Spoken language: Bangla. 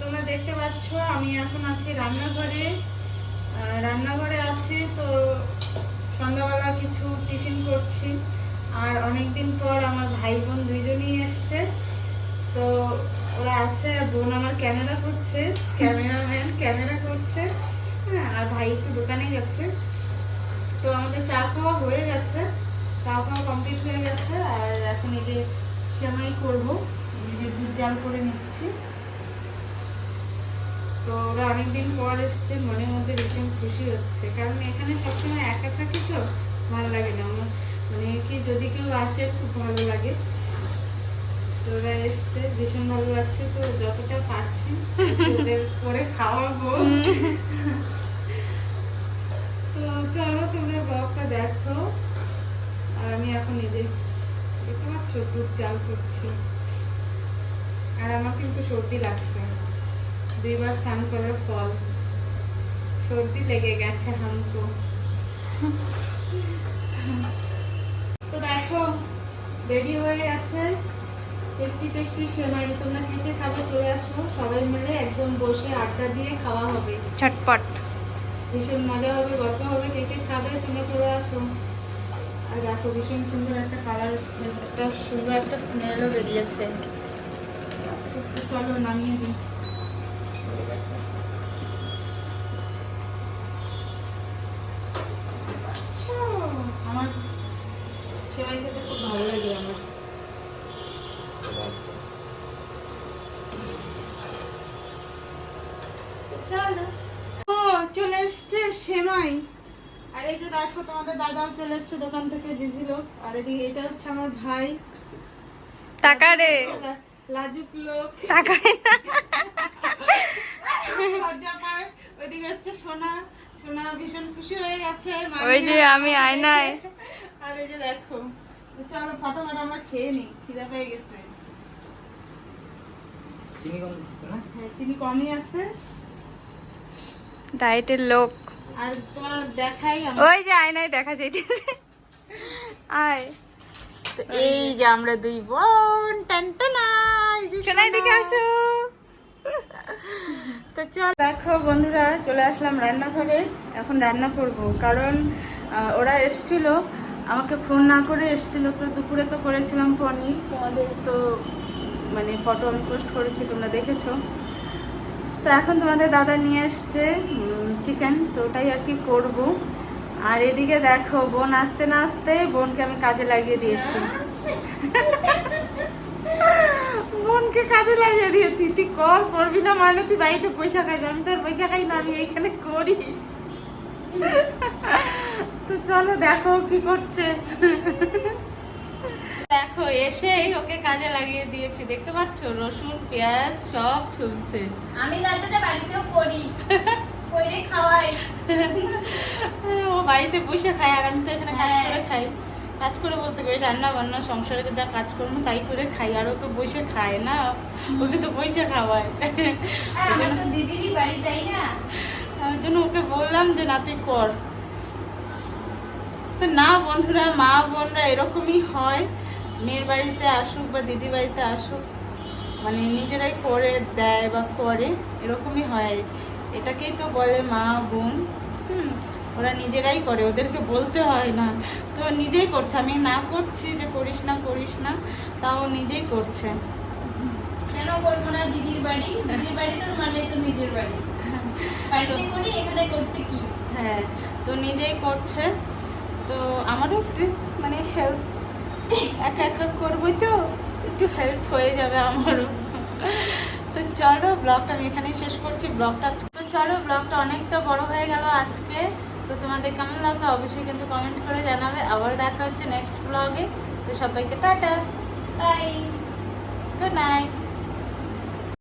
তোমরা দেখতে পাচ্ছ, আমি এখন আছি রান্নাঘরে। রান্নাঘরে আছি তো সন্ধ্যাবেলা কিছু টিফিন করছি। আর অনেকদিন পর আমার ভাই বোন দুইজনই এসছে। তো ওরা আছে, আর বোন আমার ক্যামেরা করছে। ক্যামেরাম্যান ক্যামেরা করছে। হ্যাঁ আর ভাই একটু দোকানে গেছে তো আমাদের চা খাওয়া হয়ে গেছে। চা খাওয়া কমপ্লিট হয়ে গেছে। আর এখন এই যে সেমাই করব, এই যে দুধ জাল করে নিচ্ছি। তো ওরা অনেকদিন পর এসছে, মনের মধ্যে ভীষণ খুশি হচ্ছে। কারণ এখানে সবসময় একা থাকি তো ভালো লাগে না। আমার মানে কি যদি কেউ আসে, খুব ভালো লাগে। তো ওরা এসছে, ভীষণ ভালো লাগছে। তো যতটা পারছি, ওদের করে খাওয়াবো। তো চলো তোমরা ব্লগটা দেখো। আর আমি এখন নিজে দেখতে পাচ্ছ, দুধ জাল করছি। আর আমার কিন্তু সর্দি লাগছে। দুইবার স্নান করার ফল। সর্দি লেগে গেছে হামকো। তো দেখো রেডি হয়ে গেছে। টেস্টি টেস্টি সেমাই। তোমরা কে খাবে চলে আসো। সবাই মিলে একদম বসে আড্ডা দিয়ে খাওয়া হবে। ঝটপট। ভীষণ মজা হবে গল্প হবে কে কে খাবে তোমরা চলে আসো। আর দেখো ভীষণ সুন্দর একটা কালার এসছে একটা সুন্দর একটা স্মেলও বেরিয়েছে। আচ্ছা, চলো নামিয়ে দিই হয়ে গেছে। আচ্ছা, আমার সেমাই খেতে খুব ভালো লাগে আমার। চলো। ও চলে এসছে সেমাই। আর এই যে দেখো তোমাদের দাদাও চলে এসছে দোকান থেকে দিছিল আর এদিকে এটা হচ্ছে আমার ভাই। টাকা রে। লাজুক লোক। টাকায় না ওইদিকে হচ্ছে সোনা। সোনা ভীষণ খুশি হয়ে গেছে। ওই যে আমি আয়নায়। আর এই যে দেখো চলো ফটোফট আমরা খেয়ে নিই খিদা পেয়ে গেছে। চিনি কম দিচ্ছিস না? হ্যাঁ চিনি কমই আছে। ডায়েটের লোক। আর তোমার দেখাই ওই যে আয়নায় দেখা যাইতেছে আয়। তো এই যে আমরা দুই বোন টানটানা সোনাই দেখে আসো। তো চল। দেখো বন্ধুরা চলে আসলাম রান্নাঘরে। এখন রান্না করব কারণ ওরা এসছিল আমাকে ফোন না করে এসছিল তো দুপুরে তো করেছিলাম পনির তোমাদের তো মানে ফটো আমি পোস্ট করেছি, তোমরা দেখেছ। তো এখন তোমাদের দাদা নিয়ে এসছে চিকেন তো ওটাই আর কি করব। আর এদিকে দেখো, বোন আসতে না আসতে বোনকে আমি কাজে লাগিয়ে দিয়েছি। বোনকে কাজে লাগিয়ে দিয়েছি। তুই কর করবি না মানে তুই বাড়িতে পয়সা খাইস আমি তোর পয়সা খাই না, আমি এইখানে করি। তো চলো দেখো কি করছে। দেখো এসেই ওকে কাজে লাগিয়ে দিয়েছি। দেখতে পাচ্ছ? রসুন পেঁয়াজ সব চলছে। আমি রান্নাটা বাড়িতেও করি। কইরে খাওয়াই। ও বাড়িতে বসে খায় আর আমি তো এখানে কাজ হ্যাঁ। করে খাই। কাজ করে বলতে গেলে রান্না বান্না সংসারে যে যা কাজ করব তাই করে খাই। আর ও তো বসে খায় না। ওকে তো বসে খাওয়ায়। তো দিদিরই বাড়ি তাই না? তার জন্য ওকে বললাম যে না তুই কর। তো না বন্ধুরা মা বোনরা এরকমই হয়। মেয়ের বাড়িতে আসুক বা দিদি বাড়িতে আসুক মানে নিজেরাই করে দেয় বা করে এরকমই হয়। এটাকেই তো বলে মা বোন। হুম ওরা নিজেরাই করে ওদেরকে বলতে হয় না। তো নিজেই করছে। আমি না করছি যে করিস না করিস না তাও নিজেই করছে। কেন করব না? দিদির বাড়ি? দিদির বাড়ি তো মানে তো নিজের বাড়ি। বাড়িতে করি এখানে করতে কি? হ্যাঁ তো নিজেই করছে। তো আমারও একটু মানে হেল্প একা একা করব তো, একটু হেল্প হয়ে যাবে আমারও। তো চলো ব্লগটা আমি এখানেই শেষ করছি ব্লগটা তো চলো ব্লগটা অনেকটা বড় হয়ে গেল আজকে। তো তোমাদের কেমন লাগল অবশ্যই কিন্তু কমেন্ট করে জানাবে। আবার দেখা হচ্ছে নেক্সট ব্লগে তো সবাইকে টাটা। তাই গুড নাইট